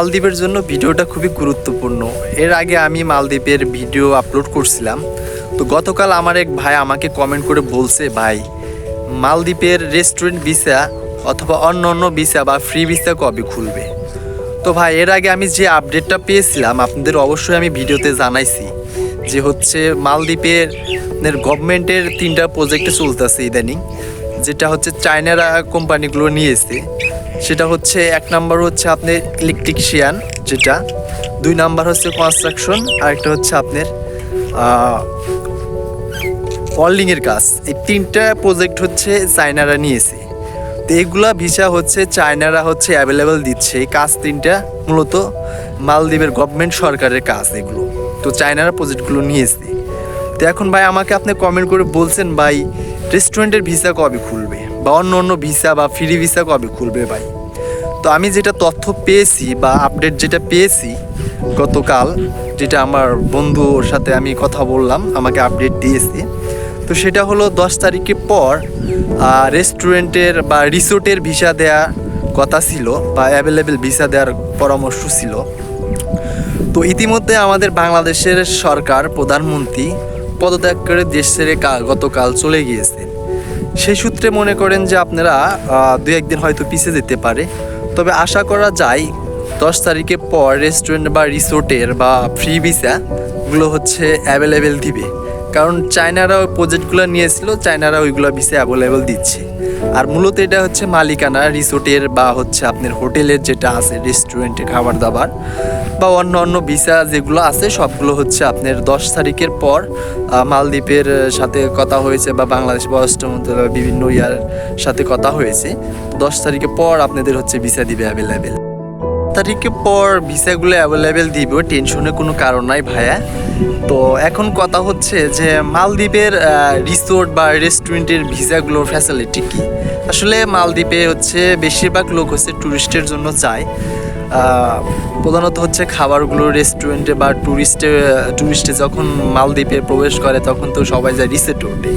মালদ্বীপের জন্য ভিডিওটা খুবই গুরুত্বপূর্ণ। এর আগে আমি মালদ্বীপের ভিডিও আপলোড করছিলাম। তো গতকাল আমার এক ভাই আমাকে কমেন্ট করে বলছে, ভাই, মালদ্বীপের রেস্টুরেন্ট ভিসা অথবা অন্য অন্য ভিসা বা ফ্রি ভিসা কবে খুলবে? তো ভাই, এর আগে আমি যে আপডেটটা পেয়েছিলাম, আপনাদের অবশ্যই আমি ভিডিওতে জানাইছি যে হচ্ছে মালদ্বীপের গভর্নমেন্টের তিনটা প্রজেক্টে চলতেছে ইদানিং, যেটা হচ্ছে চায়নারা কোম্পানিগুলো নিয়েছে। সেটা হচ্ছে এক নাম্বার হচ্ছে আপনার ইলেকট্রিশিয়ান যেটা। দুই নাম্বার হচ্ছে কনস্ট্রাকশন আর একটা হচ্ছে আপনার ওয়ার্ল্ডিংয়ের কাজ। এই তিনটা প্রজেক্ট হচ্ছে চায়নারা নিয়েছে। তো এগুলা ভিসা হচ্ছে চায়নারা হচ্ছে অ্যাভেলেবেল দিচ্ছে। এই কাজ তিনটা মূলত মালদ্বীপের গভর্নমেন্ট সরকারের কাজ এগুলো। তো চায়নারা প্রজেক্টগুলো নিয়েছে। তো এখন ভাই আমাকে আপনি কমেন্ট করে বলছেন ভাই রেস্টুরেন্টের ভিসা কবে খুলবে? বা অন্য অন্য ভিসা বা ফ্রি ভিসা কবে খুলবে ভাই? তো আমি যেটা তথ্য পেয়েছি বা আপডেট যেটা পেয়েছি গতকাল, যেটা আমার বন্ধুর সাথে আমি কথা বললাম, আমাকে আপডেট দিয়েছে, তো সেটা হলো দশ তারিখের পর রেস্টুরেন্টের বা রিসোর্টের ভিসা দেওয়া কথা ছিল বা অ্যাভেলেবেল ভিসা দেওয়ার পরামর্শ ছিল। তো ইতিমধ্যে আমাদের বাংলাদেশের সরকার, প্রধানমন্ত্রী পদত্যাগ করে দেশ ছেড়ে গতকাল চলে গিয়েছেন সেই সূত্রে মনে করেন যে আপনারা দু একদিন হয়তো পিছিয়ে যেতে পারে। তবে আশা করা যায়, দশ তারিখের পর রেস্টুরেন্ট বা রিসোর্টের বা ফ্রি ভিসাগুলো হচ্ছে অ্যাভেলেবেল দিবে। কারণ চায়নারা ওই প্রজেক্টগুলো নিয়েছিল, চায়নারা ওইগুলো ভিসা অ্যাভেলেবেল দিচ্ছে। আর মূলত এটা হচ্ছে মালিকানা, রিসোর্টের বা হচ্ছে আপনার হোটেলের যেটা আছে রেস্টুরেন্টে খাবার দাবার বা অন্য অন্য ভিসা যেগুলো আছে, সবগুলো হচ্ছে আপনার দশ তারিখের পর মালদ্বীপের সাথে কথা হয়েছে বা বাংলাদেশ পররাষ্ট্র মন্ত্রণালয় বিভিন্ন ইয়ার সাথে কথা হয়েছে। দশ তারিখের পর আপনাদের হচ্ছে ভিসা দিবে অ্যাভেলেবেল তারিখের পর ভিসাগুলো অ্যাভেলেবেল দিব টেনশনের কোনো কারণ নাই ভাইয়া। তো এখন কথা হচ্ছে যে মালদ্বীপের রিসোর্ট বা রেস্টুরেন্টের ভিসাগুলোর ফ্যাসিলিটি কি? আসলে মালদ্বীপে হচ্ছে বেশিরভাগ লোক হচ্ছে ট্যুরিস্টের জন্য যায়। প্রধানত হচ্ছে খাবারগুলো রেস্টুরেন্টে বা ট্যুরিস্টে ট্যুরিস্টে যখন মালদ্বীপে প্রবেশ করে, তখন তো সবাই যায় রিসোর্টে ওঠে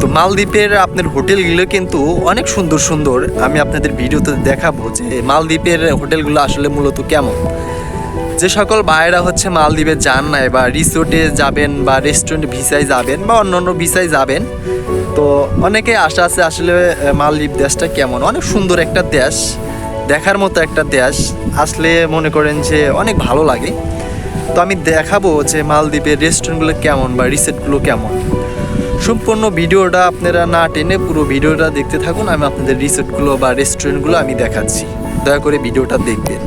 তো মালদ্বীপের আপনার হোটেলগুলো কিন্তু অনেক সুন্দর সুন্দর। আমি আপনাদের ভিডিওতে দেখাবো যে মালদ্বীপের হোটেলগুলো আসলে মূলত কেমন। যে সকল ভাইয়েরা হচ্ছে মালদ্বীপে যান নাই বা রিসোর্টে যাবেন বা রেস্টুরেন্ট ভিসায় যাবেন বা অন্য অন্য ভিসায় যাবেন, তো অনেকে আশা আছে আসলে মালদ্বীপ দেশটা কেমন। অনেক সুন্দর একটা দেশ। দেখার মতো একটা দেশ আসলে মনে করেন যে অনেক ভালো লাগে। তো আমি দেখাবো যে মালদ্বীপের রেস্টুরেন্টগুলো কেমন বা রিসেটগুলো কেমন। সম্পূর্ণ ভিডিওটা আপনারা না টেনে পুরো ভিডিওটা দেখতে থাকুন, আমি আপনাদের রিসেটগুলো বা রেস্টুরেন্টগুলো আমি দেখাচ্ছি। দয়া করে ভিডিওটা দেখবেন।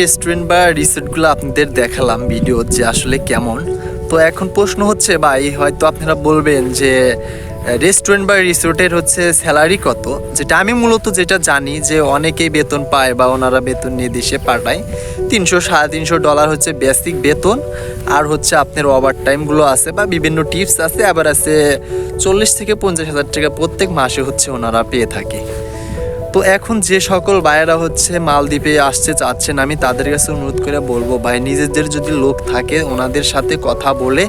রেস্টুরেন্ট বা রিসোর্টগুলো আপনাদের দেখালাম ভিডিও যে আসলে কেমন। তো এখন প্রশ্ন হচ্ছে ভাই, হয়তো আপনারা বলবেন যে রেস্টুরেন্ট বা রিসোর্টের হচ্ছে স্যালারি কত? যেটা আমি মূলত যেটা জানি যে অনেকেই বেতন পায় বা ওনারা বেতন নিয়ে দেশে পাঠায়। তিনশো, সাড়ে তিনশো ডলার হচ্ছে বেসিক বেতন। আর হচ্ছে আপনার ওভার টাইমগুলো আছে বা বিভিন্ন টিপস আছে, আবার আছে চল্লিশ থেকে পঞ্চাশ হাজার টাকা প্রত্যেক মাসে হচ্ছে ওনারা পেয়ে থাকে। তো এখন যে সকল ভাইয়েরা হচ্ছে মালদ্বীপে আসছে চাচ্ছেন আমি তাদের কাছে অনুরোধ করে বলব, ভাই, নিজেদের যদি লোক থাকে, ওনাদের সাথে কথা বলে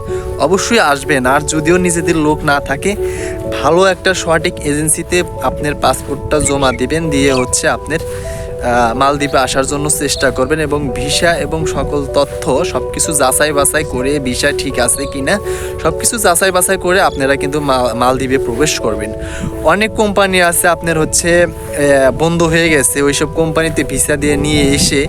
অবশ্যই আসবেন। আর যদিও নিজেদের লোক না থাকে, ভালো একটা সঠিক এজেন্সিতে আপনার পাসপোর্টটা জমা দিবেন, দিয়ে হচ্ছে আপনার মালদ্বীপে আসার জন্য চেষ্টা করবেন এবং ভিসা এবং সকল তথ্য সব কিছু যাচাই বাছাই করে ভিসা ঠিক আছে কিনা সব কিছু যাচাই বাছাই করে আপনারা কিন্তু মাল- মালদ্বীপে প্রবেশ করবেন। অনেক কোম্পানি আছে আপনার হচ্ছে বন্ধ হয়ে গেছে, ওইসব কোম্পানিতে ভিসা দিয়ে নিয়ে এসে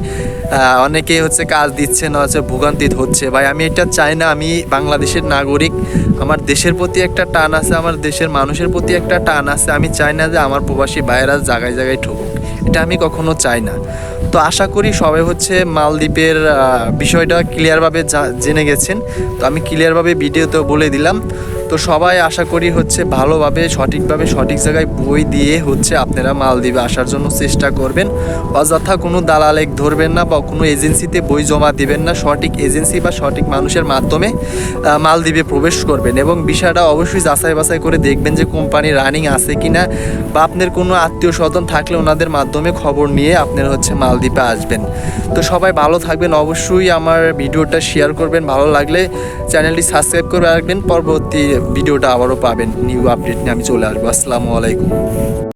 অনেকে হচ্ছে কাজ দিচ্ছে না, হচ্ছে ভোগান্তি হচ্ছে। ভাই, আমি এটা চাই না, আমি বাংলাদেশের নাগরিক, আমার দেশের প্রতি একটা টান আছে, আমার দেশের মানুষের প্রতি একটা টান আছে, আমি চাই না যে আমার প্রবাসী ভাইয়েরা জায়গায় জায়গায় ঠকুক। এটা আমি কখনো চাই না। তো আশা করি সবাই হচ্ছে মালদ্বীপের বিষয়টা ক্লিয়ারভাবে জেনে গেছেন। তো আমি ক্লিয়ারভাবে ভিডিওতে বলে দিলাম। তো সবাই আশা করি হচ্ছে ভালোভাবে, সঠিকভাবে, সঠিক জায়গায় বই দিয়ে হচ্ছে আপনারা মালদ্বীপে আসার জন্য চেষ্টা করবেন। অযথা কোনো দালালেক ধরবেন না বা কোনো এজেন্সিতে বই জমা দিবেন না, সঠিক এজেন্সি বা সঠিক মানুষের মাধ্যমে মালদ্বীপে প্রবেশ করবেন। এবং বিষয়টা অবশ্যই যাচাই বাছাই করে দেখবেন যে কোম্পানি রানিং আছে কিনা বা আপনার কোনো আত্মীয় স্বজন থাকলে ওনাদের মাধ্যমে খবর নিয়ে আপনারা হচ্ছে মালদ্বীপে আসবেন। তো সবাই ভালো থাকবেন। অবশ্যই আমার ভিডিওটা শেয়ার করবেন। ভালো লাগলে চ্যানেলটি সাবস্ক্রাইব করে রাখবেন। পরবর্তী ভিডিওটা আবারও পাবেন। নিউ আপডেট নিয়ে আমি চলে আসব। আসসালামু আলাইকুম।